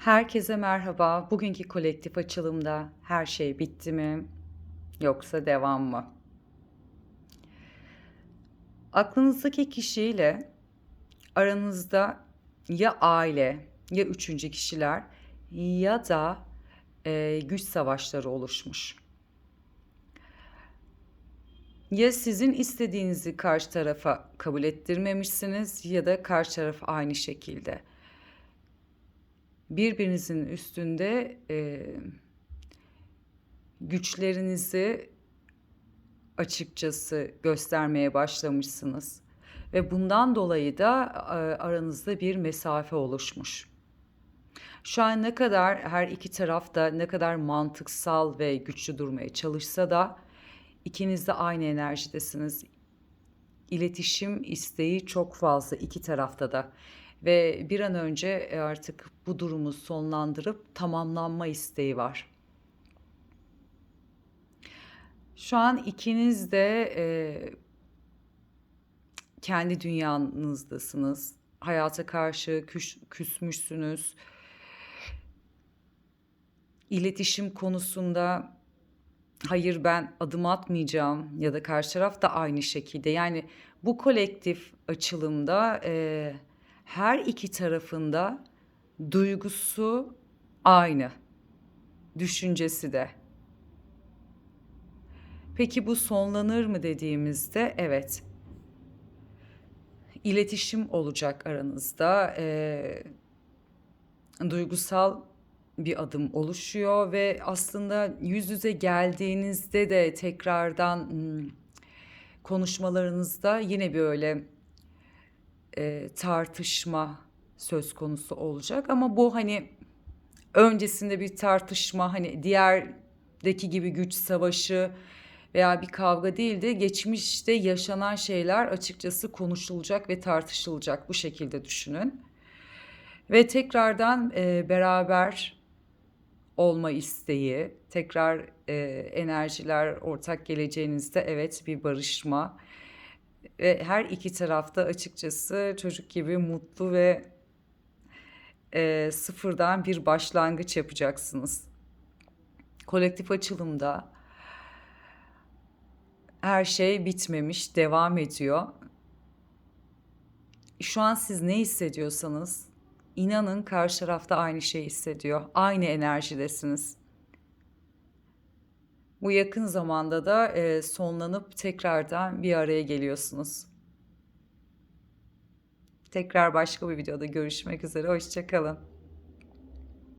Herkese merhaba. Bugünkü kolektif açılımda her şey bitti mi yoksa devam mı? Aklınızdaki kişiyle aranızda ya aile ya üçüncü kişiler ya da e, güç savaşları oluşmuş. Ya sizin istediğinizi karşı tarafa kabul ettirmemişsiniz ya da karşı taraf aynı şekilde birbirinizin üstünde e, güçlerinizi açıkçası göstermeye başlamışsınız ve bundan dolayı da e, aranızda bir mesafe oluşmuş. Şu an ne kadar her iki taraf da ne kadar mantıksal ve güçlü durmaya çalışsa da ikiniz de aynı enerjidesiniz. İletişim isteği çok fazla iki tarafta da ve bir an önce e, artık bu durumu sonlandırıp tamamlanma isteği var. Şu an ikiniz de e, kendi dünyanızdasınız. Hayata karşı küs, küsmüşsünüz. İletişim konusunda hayır ben adım atmayacağım ya da karşı taraf da aynı şekilde. Yani bu kolektif açılımda e, her iki tarafında duygusu aynı. Düşüncesi de. Peki bu sonlanır mı dediğimizde evet. İletişim olacak aranızda. Ee, duygusal bir adım oluşuyor ve aslında yüz yüze geldiğinizde de tekrardan konuşmalarınızda yine böyle e, tartışma söz konusu olacak ama bu hani öncesinde bir tartışma hani diğerdeki gibi güç savaşı veya bir kavga değil de geçmişte yaşanan şeyler açıkçası konuşulacak ve tartışılacak bu şekilde düşünün. Ve tekrardan e, beraber olma isteği, tekrar e, enerjiler ortak geleceğinizde evet bir barışma ve her iki tarafta açıkçası çocuk gibi mutlu ve e, sıfırdan bir başlangıç yapacaksınız. Kolektif açılımda her şey bitmemiş, devam ediyor. Şu an siz ne hissediyorsanız inanın karşı tarafta aynı şey hissediyor. Aynı enerjidesiniz. Bu yakın zamanda da e, sonlanıp tekrardan bir araya geliyorsunuz. Tekrar başka bir videoda görüşmek üzere. Hoşçakalın.